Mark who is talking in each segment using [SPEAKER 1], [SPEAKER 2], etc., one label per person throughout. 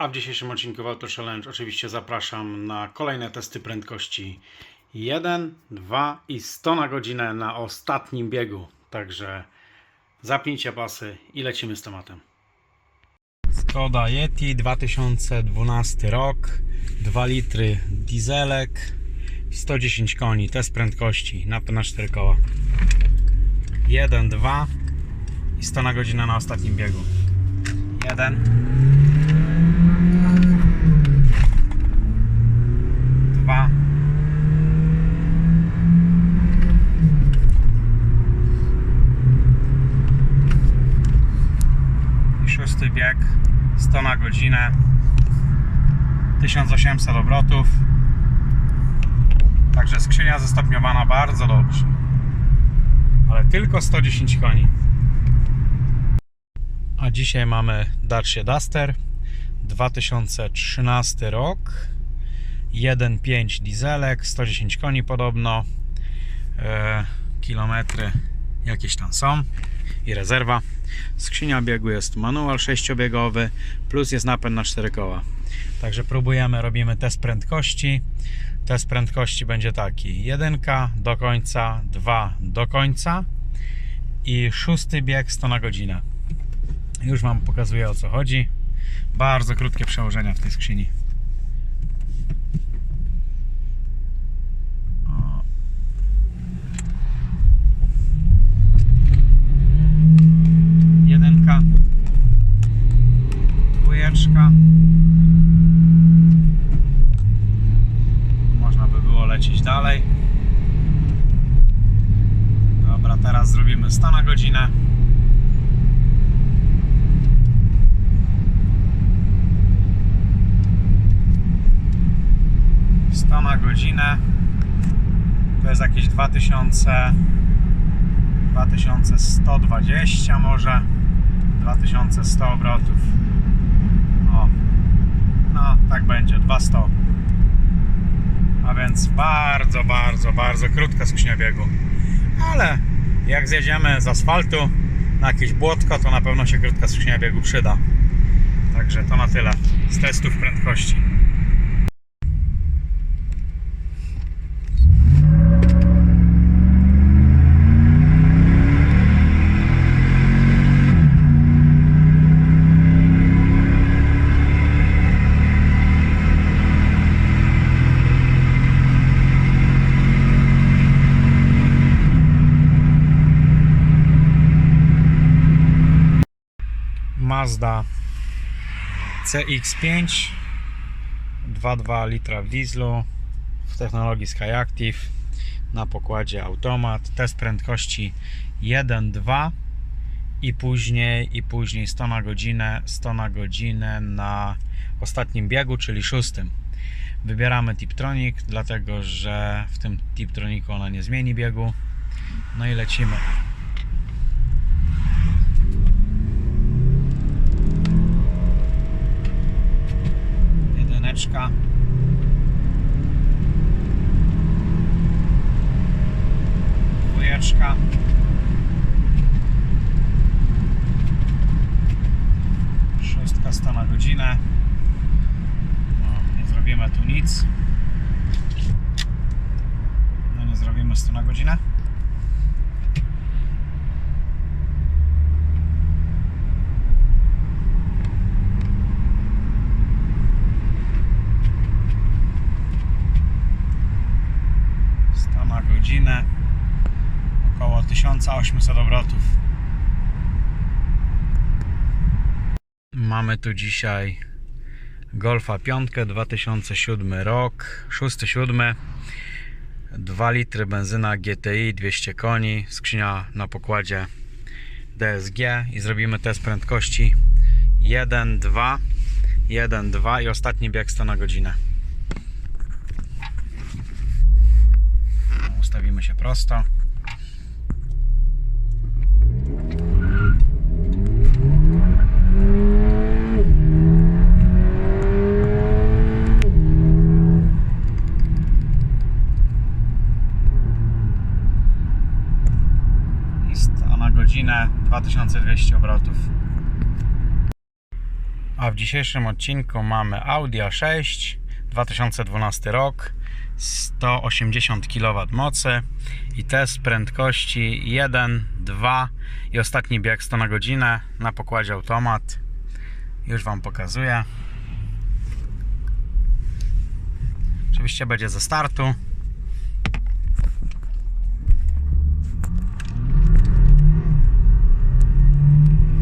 [SPEAKER 1] A w dzisiejszym odcinku Auto Challenge oczywiście zapraszam na kolejne testy prędkości 1, 2 i 100 na godzinę na ostatnim biegu. Także zapnijcie pasy i lecimy z tematem. Skoda Yeti 2012 rok, 2 litry dieselek, 110 koni, test prędkości na, na 4 koła. 1, 2 i 100 na godzinę na ostatnim biegu. 1 dwa. I szósty bieg 100 na godzinę 1800 obrotów. Także skrzynia zestopniowana bardzo dobrze. Ale tylko 110 koni. A dzisiaj mamy Dacia Duster 2013 rok. 1.5 dieselek, 110 koni podobno, e, kilometry jakieś tam są. I rezerwa. Skrzynia biegu jest manual 6-biegowy, plus jest napęd na 4 koła. Także próbujemy, robimy test prędkości. Test prędkości będzie taki: 1 do końca, 2 do końca i szósty bieg 100 na godzinę. Już Wam pokazuję o co chodzi. Bardzo krótkie przełożenia w tej skrzyni. Teraz zrobimy 100 na godzinę. Na godzinę. To jest jakieś 2000 2120 może. 2100 obrotów. O no tak będzie 200 a więc bardzo bardzo bardzo krótka skrzynia biegu ale jak zjedziemy z asfaltu na jakieś błotko to na pewno się krótka skrzynia biegu przyda. Także to na tyle z testów prędkości Mazda CX5 2,2 litra w dieslu w technologii Skyactiv na pokładzie automat test prędkości 1,2 i później i później 100 na godzinę 100 na godzinę na ostatnim biegu, czyli szóstym. Wybieramy Tiptronic dlatego, że w tym Tiptroniku ona nie zmieni biegu. No i lecimy dwójeczka szóstka 100 na godzinę. No, nie zrobimy tu nic. No nie zrobimy 100 na godzinę. Godzinę około 1800 obrotów. Mamy tu dzisiaj Golfa 5 2007 rok 6-7 2 litry benzyna GTI 200 koni skrzynia na pokładzie DSG i zrobimy test prędkości. 1, 2 1, 2 i ostatni bieg 100 na godzinę. Ustawimy się prosto i 100 na godzinę 2200 obrotów. A w dzisiejszym odcinku mamy Audi A6 2012 rok 180 kW mocy i test prędkości 1, 2 i ostatni bieg 100 na godzinę na pokładzie automat. Już Wam pokazuję. Oczywiście będzie ze startu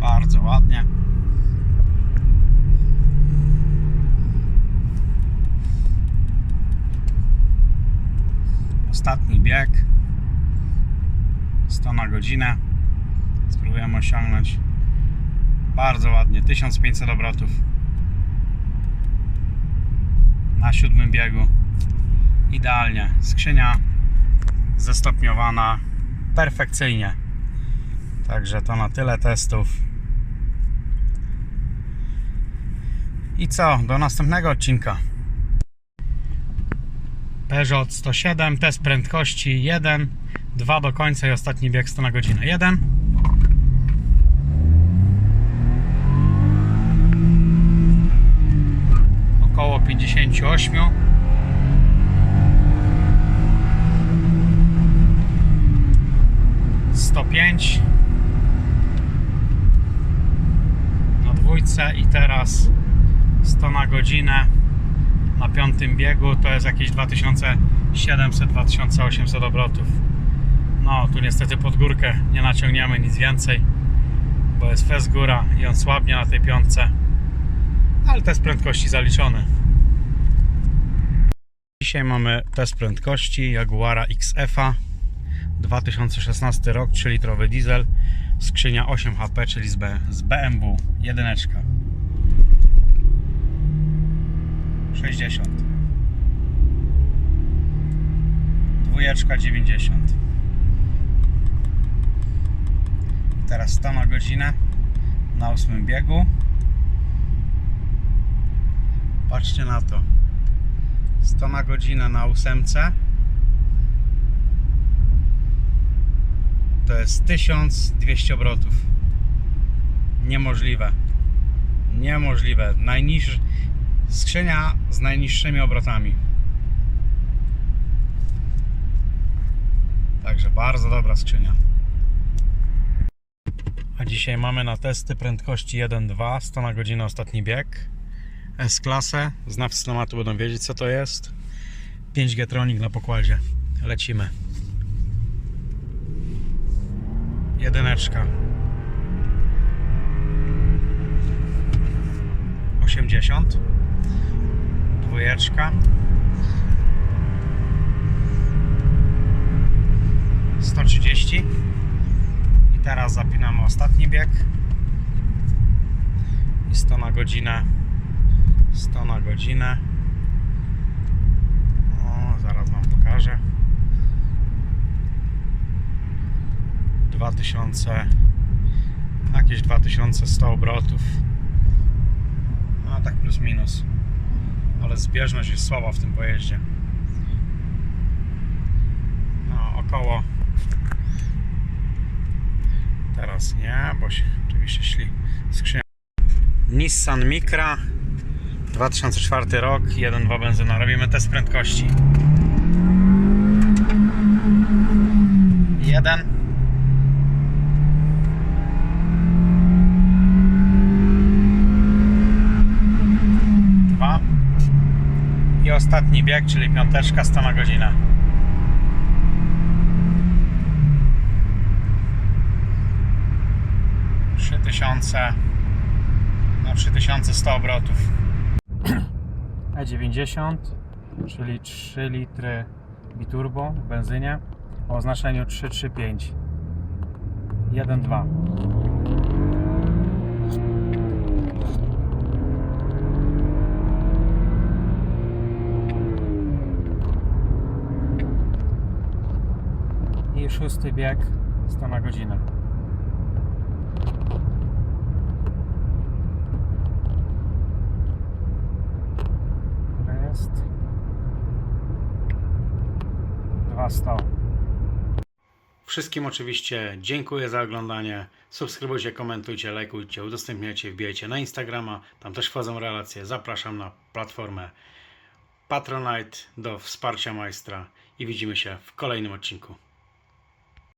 [SPEAKER 1] bardzo ładnie ostatni bieg 100 na godzinę. Spróbujemy osiągnąć bardzo ładnie 1500 obrotów na siódmym biegu. Idealnie. Skrzynia zestopniowana perfekcyjnie. Także to na tyle testów. I co? Do następnego odcinka. Peugeot 107, test prędkości 1, 2 do końca i ostatni bieg 100 na godzinę 1. Około 58. Sto pięć na dwójce i teraz 100 na godzinę na piątym biegu to jest jakieś 2700-2800 obrotów. No, tu niestety pod górkę nie naciągniemy nic więcej, bo jest fez góra i on słabnie na tej piątce, ale test prędkości zaliczony. Dzisiaj mamy test prędkości Jaguara XF-a 2016 rok, 3-litrowy diesel, skrzynia 8 HP, czyli z, B, z BMW, jedyneczka. 60 dwójeczka 90 teraz 100 na godzinę na ósmym biegu. Patrzcie na to. 100 na godzinę na ósemce. To jest 1200 obrotów. Niemożliwe. Niemożliwe. Najniższy Skrzynia z najniższymi obrotami. Także bardzo dobra skrzynia. A dzisiaj mamy na testy prędkości 1.2, 100 na godzinę ostatni bieg. S-klasę, znawcy tematu będą wiedzieć co to jest. 5G Tronic na pokładzie. Lecimy. Jedyneczka. 80 dwójeczka 130 i teraz zapinamy ostatni bieg. I 100 na godzinę. 100 na godzinę. O, zaraz wam pokażę. 2000 jakieś 2100 obrotów. A tak plus minus. Ale zbieżność jest słaba w tym pojeździe. No, około. Teraz nie, bo się oczywiście szli skrzynia. Nissan Micra 2004 rok, 1.2 benzyna. Robimy test prędkości. 1 i ostatni bieg, czyli piąteczka 100 na godzinę. Trzy tysiące na 3100 obrotów. E90, czyli 3 litry biturbo w benzynie o oznaczeniu 335 1.2 i szósty bieg 100 na godzinę. Które jest 200. Wszystkim oczywiście dziękuję za oglądanie. Subskrybujcie, komentujcie, lajkujcie, udostępniajcie, wbijajcie na Instagrama. Tam też wchodzą relacje. Zapraszam na platformę Patronite do wsparcia majstra i widzimy się w kolejnym odcinku.